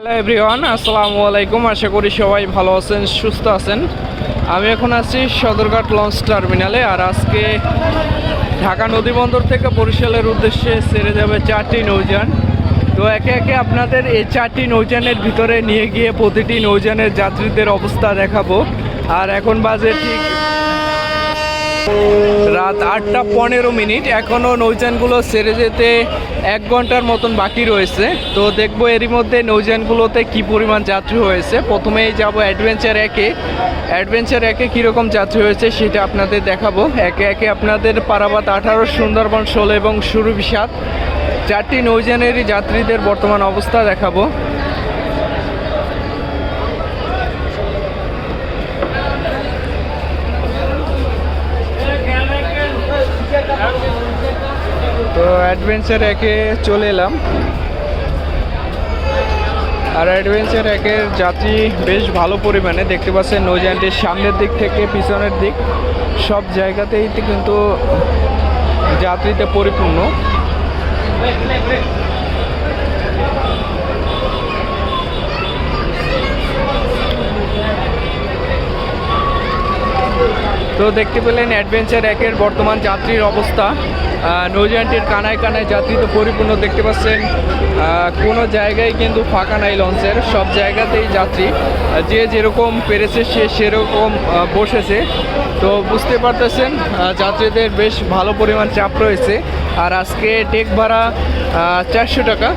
Hello everyone আসসালামু আলাইকুম। আশা করি সবাই ভালো আছেন, সুস্থ আছেন। আমি এখন আছি সদরঘাট লঞ্চ টার্মিনালে আর আজকে ঢাকা নদীবন্দর থেকে বরিশালের উদ্দেশ্যে ছেড়ে যাবে চারটি নৌযান। তো একে একে আপনাদের এই চারটি নৌযানের ভিতরে নিয়ে গিয়ে প্রতিটি নৌযানের যাত্রীদের অবস্থা দেখাবো। আর এখন বাজে ঠিক রাত আটটা পনেরো মিনিট। এখনও নৌযানগুলো সেরে যেতে এক ঘণ্টার মতন বাকি রয়েছে। তো দেখব এরই মধ্যে নৌযানগুলোতে কি পরিমাণ যাত্রী হয়েছে। প্রথমেই যাব অ্যাডভেঞ্চার একে। অ্যাডভেঞ্চার একে কীরকম যাত্রী হয়েছে সেটা আপনাদের দেখাবো। একে একে আপনাদের পারাবাত আঠারো, সুন্দরবন ষোলো এবং সুরভি চারটি নৌযানেরই যাত্রীদের বর্তমান অবস্থা দেখাবো তো অ্যাডভেঞ্চার একে চলে এলাম। আর অ্যাডভেঞ্চার একের যাত্রী বেশ ভালো পরিমাণে, দেখতে পাচ্ছেন নৌযানটির সামনের দিক থেকে পিছনের দিক। সব জায়গাতেই কিন্তু যাত্রীতে পরিপূর্ণ। তো দেখতে পেলেন অ্যাডভেঞ্চার একের বর্তমান যাত্রীর অবস্থা। আহ, কানায় কানায় যাত্রী তো পরিপূর্ণ দেখতে পাচ্ছেন। কোনো জায়গায় কিন্তু ফাঁকা নাই লঞ্চের সব জায়গাতেই যাত্রী। যে যেরকম পেরেছে সে সেরকম বসেছে। তো বুঝতে পারতেছেন যাত্রীদের বেশ ভালো পরিমাণ চাপ রয়েছে। আর আজকে টেক ভাড়া চারশো টাকা।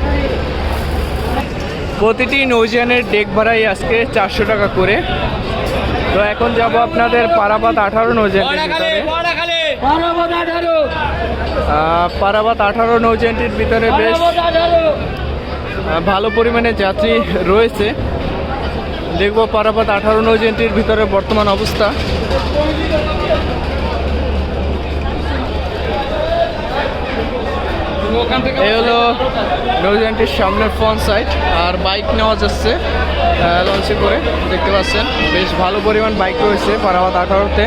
প্রতিটি নৌযানের ডেক ভাড়াই আজকে চারশো টাকা করে। তো এখন যাব আপনাদের পারাবাদ আঠারো ভিতরে। আহ, পারাবাদ আঠারো নৌযানটির ভিতরে বেশ ভালো পরিমাণে যাত্রী রয়েছে। দেখব পারাবাদ আঠারো নৌযানটির ভিতরে বর্তমান অবস্থা। এই হলো নৌযানটির সামনের ফ্রন্ট সাইড আর বাইক নেওয়া যাচ্ছে লঞ্চে করে। দেখতে পাচ্ছেন বেশ ভালো পরিমাণ বাইক রয়েছে পারাবাদ আঠারোতে।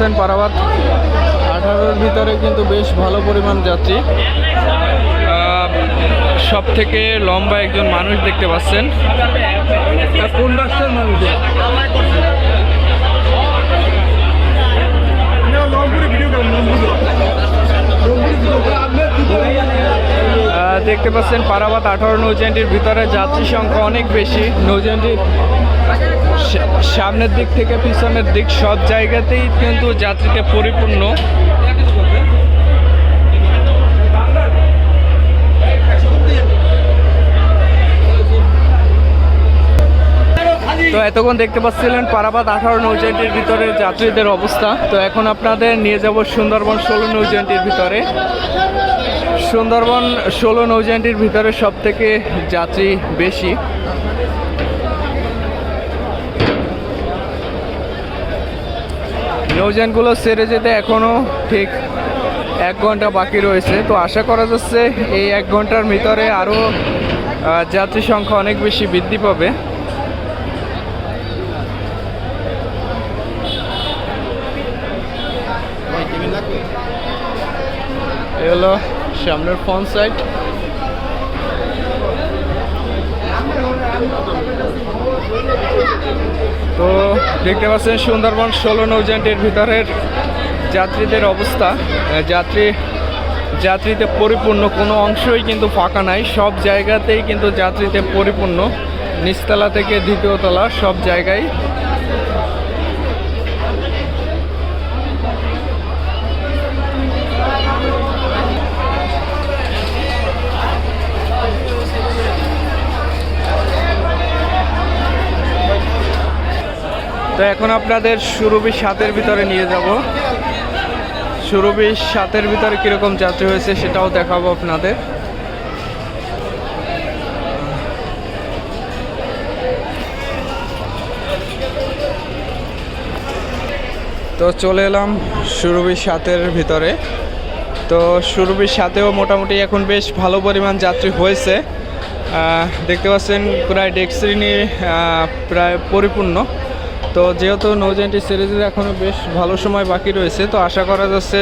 পাচ্ছেন পারাবাদ আঠারোর ভিতরে কিন্তু বেশ ভালো পরিমাণ যাত্রী। সব থেকে লম্বা একজন মানুষ দেখতে পাচ্ছেন। কোন রাষ্ট্রের মানুষ দেখতে পাচ্ছেন? পারাবাদ আঠারো নৌযানটির ভিতরে যাত্রী সংখ্যা অনেক বেশি। নৌযানটির সা- সামনের দিক থেকে পিছনের দিক সব জায়গাতেই কিন্তু যাত্রীতে পরিপূর্ণ। তো এতক্ষণ দেখতে পাচ্ছিলেন পারাবাদ আঠারো নৌযানটির ভিতরে যাত্রীদের অবস্থা। তো এখন আপনাদের নিয়ে যাব সুন্দরবন ষোলো নৌযানটির ভিতরে। সুন্দরবন ষোলো নৌযানটির ভিতরে সব থেকে যাত্রী বেশি। নৌযানগুলো সেরে যেতে এখনও ঠিক এক ঘণ্টা বাকি রয়েছে। তো আশা করা যাচ্ছে এই এক ঘণ্টার ভিতরে আরও যাত্রী সংখ্যা অনেক বেশি বৃদ্ধি পাবে। এ হলো সামনের ফ্রন্ট সাইড। তো দেখতে পাচ্ছেন সুন্দরবন ষোলো নৌজেন্টের ভিতরের যাত্রীদের অবস্থা। যাত্রী, যাত্রীতে পরিপূর্ণ কোনো অংশই কিন্তু ফাঁকা নাই, সব জায়গাতেই কিন্তু যাত্রীতে পরিপূর্ণ। নিচতলা থেকে দ্বিতীয়তলা সব জায়গায় তো এখন আপনাদের সুরভি সাতের ভিতরে নিয়ে যাব। সুরভি সাতের ভিতরে কীরকম যাত্রী হয়েছে সেটাও দেখাবো আপনাদের। তো চলে এলাম সুরভি সাতের ভিতরে। তো সুরভির সাথেও মোটামুটি এখন বেশ ভালো পরিমাণ যাত্রী হয়েছে। দেখতে পাচ্ছেন প্রায় ডেক শ্রেণি আহ, প্রায় পরিপূর্ণ। তো যেহেতু নৌজানটি সিরিজের এখনও বেশ ভালো সময় বাকি রয়েছে, তো আশা করা যাচ্ছে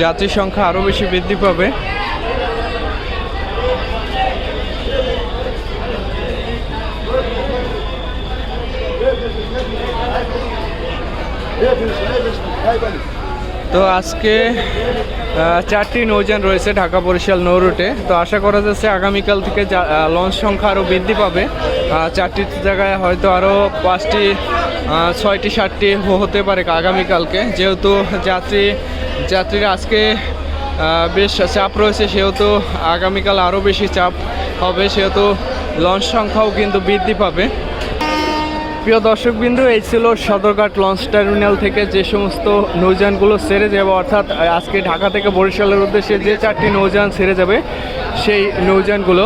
যাত্রী সংখ্যা আরও বেশি বৃদ্ধি পাবে। তো আজকে চারটি নৌযান রয়েছে ঢাকা বরিশাল নৌ রুটে। তো আশা করা যাচ্ছে আগামীকাল থেকে লঞ্চ সংখ্যা আরও বৃদ্ধি পাবে। চারটি জায়গায় হয়তো আরও পাঁচটি ছয়টি, সাতটি হতে পারে আগামীকালকে। যেহেতু যাত্রী, যাত্রীরা আজকে বেশ চাপ রয়েছে, সেহেতু আগামীকাল আরও বেশি চাপ হবে, সেহেতু লঞ্চ সংখ্যাও কিন্তু বৃদ্ধি পাবে। প্রিয় দর্শকবিন্দু, এই ছিল সদরঘাট লঞ্চ টার্মিনাল থেকে যে সমস্ত নৌযানগুলো ছেড়ে যাবে, অর্থাৎ আজকে ঢাকা থেকে বরিশালের উদ্দেশ্যে যে চারটি নৌযান ছেড়ে যাবে সেই নৌযানগুলো।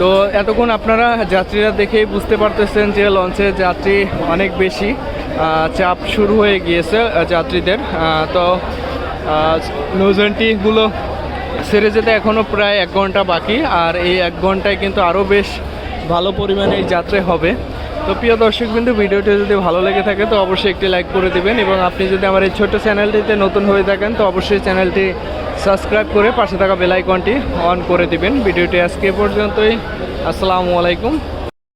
তো এতক্ষণ আপনারা যাত্রীরা দেখেই বুঝতে পারতেছেন যে লঞ্চে যাত্রী অনেক বেশি চাপ শুরু হয়ে গিয়েছে যাত্রীদের। তো নৌযানটিগুলো ছেড়ে যেতে এখনও প্রায় এক ঘণ্টা বাকি, আর এই এক ঘন্টায় কিন্তু আরও বেশ ভালো পরিমাণে এই যাত্রা হবে। তো প্রিয় দর্শক বিন্দু ভিডিওটি যদি ভালো লেগে থাকে, তো অবশ্যই একটি লাইক করে দিবেন এবং আপনি যদি আমার এই ছোট্ট চ্যানেলটিতে নতুন হয়ে থাকেন, তো অবশ্যই চ্যানেলটি সাবস্ক্রাইব করে পাশে থাকা বেলাইকনটি অন করে দিবেন। ভিডিওটি আজকে পর্যন্তই। আসসালামু আলাইকুম।